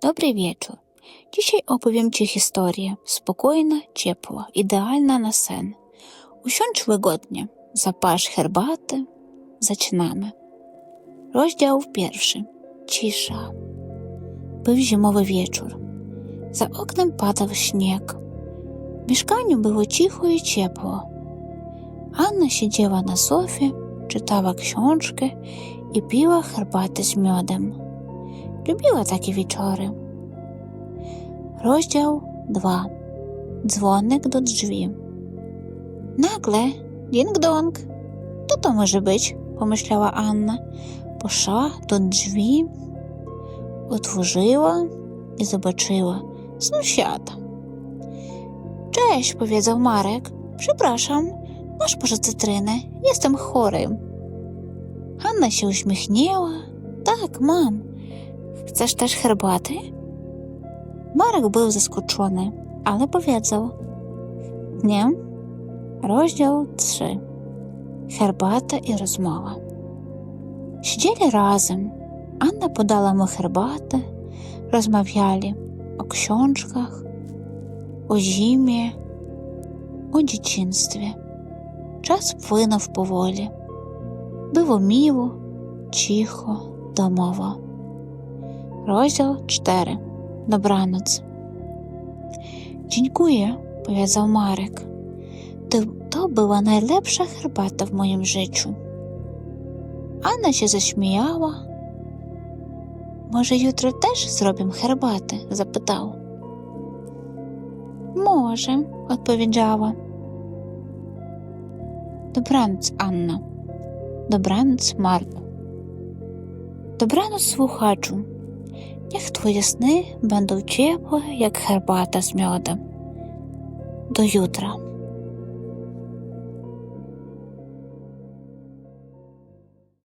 Добрый wieczór. Dzisiaj opowiem Ci historię. Spokojna, ciepła, idealna na sen. Usiądź wygodnie, zapasz herbaty. Zaczynamy. Rozdział pierwszy. Cisza. Był zimowy wieczór. Za oknem padał śnieg. W mieszkaniu było cicho i ciepło. Anna siedziała na sofie, czytała książkę i piła herbatę z miodem. lubiła takie wieczory. Rozdział 2. Dzwonek do drzwi. Nagle ding-dong. To to może być? Pomyślała Anna. Poszła do drzwi, otworzyła i zobaczyła sąsiada. Cześć, powiedział Marek. Przepraszam, masz może cytrynę? Jestem chory. Anna się uśmiechnęła. Tak, mam. Це ж теж хербати? Марик був заскочений, але powiedział. Nie. Розділ 3. Хербата і розмова. Сиділи разом. Анна подала му хербати, розмовляли о książках, о зімі, о дитинстві. Час плинув поволі. Було міво, тихо, домово. Розділ 4. Добраноць. Дінькує, пов'язав Марик. То була найлепша хербата в моєму житті. Анна ще зашміяла. Може, ютро теж зробимо хербати? запитав. Може, відповідала. Добраноць, Анна. Добраноць, Марко. Добраноць слухачу. Як твої сни, будуть чепли, як гербата з мьодом. До ютра.